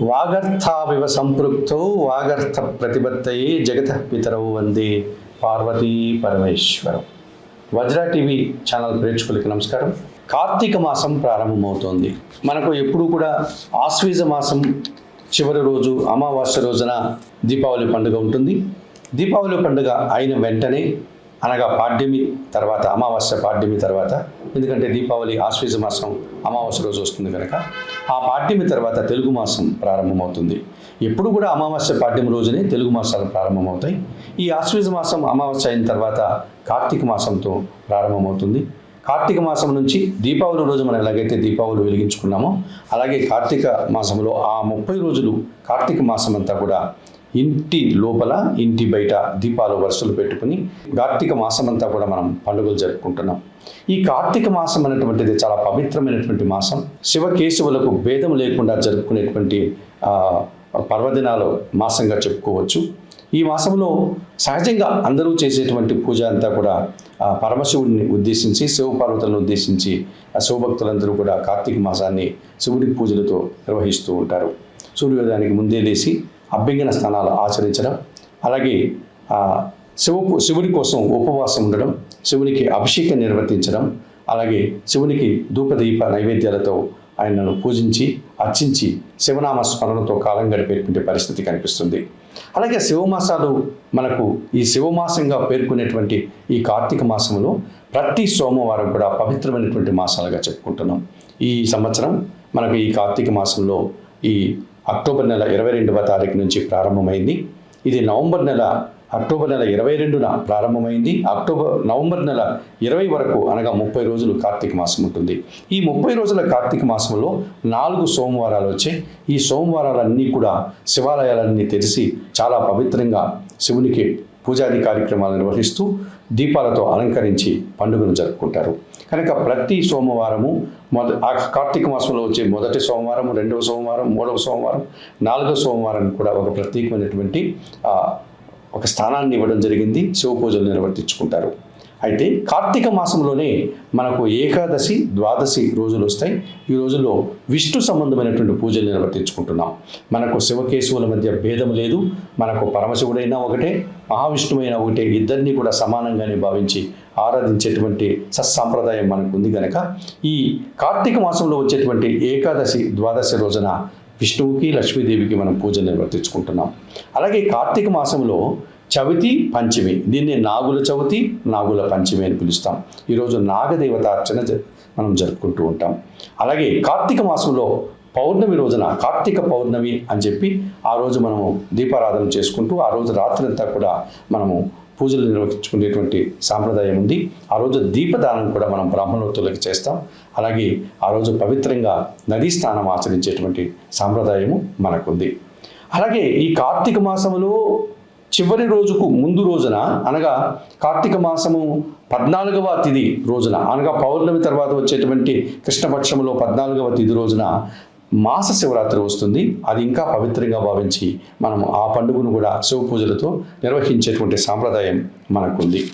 వాగర్థావివ సంపృక్తౌ వాగర్థ ప్రతిపత్తయే జగత పితరవు వందే పార్వతీ పరమేశ్వరం. వజ్ర TV channel ప్రేక్షకులకి నమస్కారం. కార్తీక మాసం ప్రారంభమవుతోంది. మనకు ఎప్పుడూ కూడా ఆశ్వీజ మాసం చివరి రోజు అమావాస్య రోజున దీపావళి పండుగ ఉంటుంది. దీపావళి పండుగ అయిన వెంటనే అనగా పాడ్యమి తర్వాత అమావాస్య పాడ్యమి తర్వాత ఎందుకంటే దీపావళి ఆశ్వేజ మాసం అమావాస్య రోజు వస్తుంది కనుక ఆ పాడ్యమి తర్వాత తెలుగు మాసం ప్రారంభమవుతుంది. ఎప్పుడు కూడా అమావాస్య పాడ్యమి రోజునే తెలుగు మాసాలు ప్రారంభమవుతాయి. ఈ ఆశ్వేజ మాసం అమావాస్య అయిన తర్వాత కార్తీక మాసంతో ప్రారంభమవుతుంది. కార్తీక మాసం నుంచి దీపావళి రోజు మనం ఎలాగైతే దీపావళి వెలిగించుకున్నామో అలాగే కార్తీక మాసంలో ఆ ముప్పై రోజులు కార్తీక మాసం అంతా కూడా ఇంటి లోపల ఇంటి బయట దీపాలు వరుసలు పెట్టుకుని కార్తీక మాసం అంతా కూడా మనం పండుగలు జరుపుకుంటున్నాం. ఈ కార్తీక మాసం అనేటువంటిది చాలా పవిత్రమైనటువంటి మాసం. శివకేశవులకు భేదం లేకుండా జరుపుకునేటువంటి పర్వదినాలు మాసంగా చెప్పుకోవచ్చు. ఈ మాసంలో సహజంగా అందరూ చేసేటువంటి పూజ అంతా కూడా పరమశివుడిని ఉద్దేశించి శివపార్వతులను ఉద్దేశించి ఆ శివభక్తులందరూ కూడా కార్తీక మాసాన్ని శివుడి పూజలతో నిర్వహిస్తూ ఉంటారు. సూర్యోదయానికి ముందే లేచి అభ్యంగన స్నానాలు ఆచరించడం అలాగే ఆ శివ కోసం ఉపవాసం ఉండడం శివునికి అభిషేకం నిర్వర్తించడం అలాగే శివునికి ధూపదీప నైవేద్యాలతో ఆయనను పూజించి అర్చించి శివనామ స్మరణతో కాలం గడిపేటువంటి పరిస్థితి కనిపిస్తుంది. అలాగే శివమాసాలు మనకు ఈ శివమాసంగా పేర్కొనేటువంటి ఈ కార్తీక మాసంలో ప్రతి సోమవారం కూడా పవిత్రమైనటువంటి మాసాలుగా చెప్పుకుంటున్నాం. ఈ సంవత్సరం మనకు ఈ కార్తీక మాసంలో ఈ అక్టోబర్ నెల ఇరవై రెండవ తారీఖు నుంచి ప్రారంభమైంది. ఇది నవంబర్ నెల అక్టోబర్ నెల ఇరవై రెండున ప్రారంభమైంది. అక్టోబర్ నవంబర్ నెల ఇరవై వరకు అనగా ముప్పై రోజులు కార్తీక మాసం ఉంటుంది. ఈ ముప్పై రోజుల కార్తీక మాసంలో నాలుగు సోమవారాలు వచ్చాయి ఈ సోమవారాలన్నీ కూడా శివాలయాలన్నీ తెరిచి చాలా పవిత్రంగా శివునికి పూజాది కార్యక్రమాలు నిర్వహిస్తూ దీపాలతో అలంకరించి పండుగను జరుపుకుంటారు. కనుక ప్రతి సోమవారము మొద ఆ కార్తీక మాసంలో వచ్చే మొదటి సోమవారం రెండవ సోమవారం మూడవ సోమవారం నాలుగవ సోమవారం కూడా ఒక ప్రత్యేకమైనటువంటి ఒక స్థానాన్ని ఇవ్వడం జరిగింది. శివ పూజలు నిర్వర్తించుకుంటారు. అయితే కార్తీక మాసంలోనే మనకు ఏకాదశి ద్వాదశి రోజులు వస్తాయి. ఈ రోజుల్లో విష్ణు సంబంధమైనటువంటి పూజలు నిర్వర్తించుకుంటున్నాం. మనకు శివకేశవుల మధ్య భేదం లేదు. మనకు పరమశివుడైనా ఒకటే మహావిష్ణువైనా ఒకటే ఇద్దరిని కూడా సమానంగానే భావించి ఆరాధించేటువంటి సత్సాంప్రదాయం మనకు ఉంది కనుక ఈ కార్తీక మాసంలో వచ్చేటువంటి ఏకాదశి ద్వాదశి రోజున విష్ణువుకి లక్ష్మీదేవికి మనం పూజలు నిర్వర్తించుకుంటున్నాం. అలాగే కార్తీక మాసంలో చవితి పంచమి దీన్ని నాగుల చవితి నాగుల పంచమి అని పిలుస్తాం. ఈరోజు నాగదేవత అర్చన జ- మనం జరుపుకుంటూ ఉంటాం. అలాగే కార్తీక మాసంలో పౌర్ణమి రోజున కార్తీక పౌర్ణమి అని చెప్పి ఆ రోజు మనము దీపారాధన చేసుకుంటూ ఆ రోజు రాత్రంతా కూడా మనము పూజలు నిర్వహించుకునేటువంటి సాంప్రదాయం ఉంది. ఆ రోజు దీపదానం కూడా మనం బ్రాహ్మణోత్తులకి చేస్తాం. అలాగే ఆ రోజు పవిత్రంగా నదీ స్నానం ఆచరించేటువంటి సాంప్రదాయము మనకుంది. అలాగే ఈ కార్తీక మాసములో చివరి రోజుకు ముందు రోజున అనగా కార్తీక మాసము పద్నాలుగవ తిథి రోజున అనగా పౌర్ణమి తర్వాత వచ్చేటువంటి కృష్ణపక్షంలో పద్నాలుగవ తిథి రోజున మాస శివరాత్రి వస్తుంది. అది ఇంకా పవిత్రంగా భావించి మనం ఆ పండుగను కూడా శివ పూజలతో నిర్వహించేటువంటి సాంప్రదాయం మనకుంది.